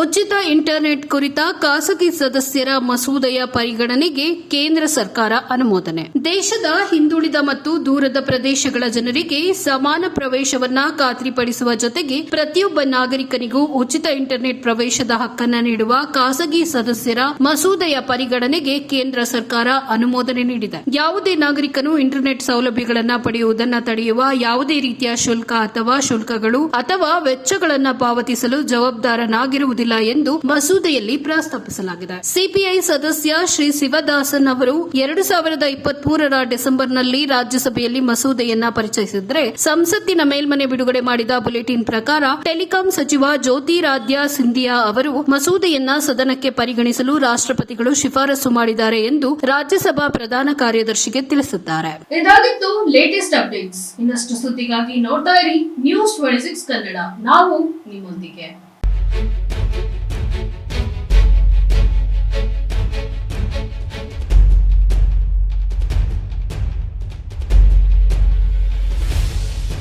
ಉಚಿತ ಇಂಟರ್ನೆಟ್ ಕುರಿತ ಖಾಸಗಿ ಸದಸ್ಯರ ಮಸೂದೆಯ ಪರಿಗಣನೆಗೆ ಕೇಂದ್ರ ಸರ್ಕಾರ ಅನುಮೋದನೆ. ದೇಶದ ಹಿಂದುಳಿದ ಮತ್ತು ದೂರದ ಪ್ರದೇಶಗಳ ಜನರಿಗೆ ಸಮಾನ ಪ್ರವೇಶವನ್ನ ಖಾತ್ರಿಪಡಿಸುವ ಜೊತೆಗೆ ಪ್ರತಿಯೊಬ್ಬ ನಾಗರಿಕನಿಗೂ ಉಚಿತ ಇಂಟರ್ನೆಟ್ ಪ್ರವೇಶದ ಹಕ್ಕನ್ನು ನೀಡುವ ಖಾಸಗಿ ಸದಸ್ಯರ ಮಸೂದೆಯ ಪರಿಗಣನೆಗೆ ಕೇಂದ್ರ ಸರ್ಕಾರ ಅನುಮೋದನೆ ನೀಡಿದೆ. ಯಾವುದೇ ನಾಗರಿಕನು ಇಂಟರ್ನೆಟ್ ಸೌಲಭ್ಯಗಳನ್ನು ಪಡೆಯುವುದನ್ನು ತಡೆಯುವ ಯಾವುದೇ ರೀತಿಯ ಶುಲ್ಕ ಅಥವಾ ಶುಲ್ಕಗಳು ಅಥವಾ ವೆಚ್ಚಗಳನ್ನು ಪಾವತಿಸಲು ಜವಾಬ್ದಾರನಾಗಿರುವುದಿಲ್ಲ. ಎಂದು ಮಸೂದೆಯಲ್ಲಿ ಪ್ರಸ್ತಾಪಿಸಲಾಗಿದೆ. ಸಿಪಿಐ ಸದಸ್ಯ ಶ್ರೀ ಶಿವದಾಸನ್ ಅವರು ಎರಡು ಸಾವಿರದ ಇಪ್ಪತ್ಮೂರರ ಡಿಸೆಂಬರ್ನಲ್ಲಿ ರಾಜ್ಯಸಭೆಯಲ್ಲಿ ಮಸೂದೆಯನ್ನ ಪರಿಚಯಿಸಿದ್ರೆ ಸಂಸತ್ತಿನ ಮೇಲ್ಮನೆ ಬಿಡುಗಡೆ ಮಾಡಿದ ಬುಲೆಟಿನ್ ಪ್ರಕಾರ ಟೆಲಿಕಾಂ ಸಚಿವ ಜ್ಯೋತಿರಾಧ್ಯ ಸಿಂಧಿಯಾ ಅವರು ಮಸೂದೆಯನ್ನ ಸದನಕ್ಕೆ ಪರಿಗಣಿಸಲು ರಾಷ್ಟ್ರಪತಿಗಳು ಶಿಫಾರಸು ಮಾಡಿದ್ದಾರೆ ಎಂದು ರಾಜ್ಯಸಭಾ ಪ್ರಧಾನ ಕಾರ್ಯದರ್ಶಿಗೆ ತಿಳಿಸಿದ್ದಾರೆ. ಇದಾಗಿತ್ತು ಲೇಟೆಸ್ಟ್ ಅಪ್ಡೇಟ್ಸ್. ಇನ್ನಷ್ಟು ಸುದ್ದಿಗಾಗಿ ನೋಡ್ತಾ ಇರಿ ನ್ಯೂಸ್ ಟ್ವೆಂಟಿ ಸಿಕ್ಸ್ ಕನ್ನಡ. ನಾವು ನಿಮ್ಮೊಂದಿಗೆ.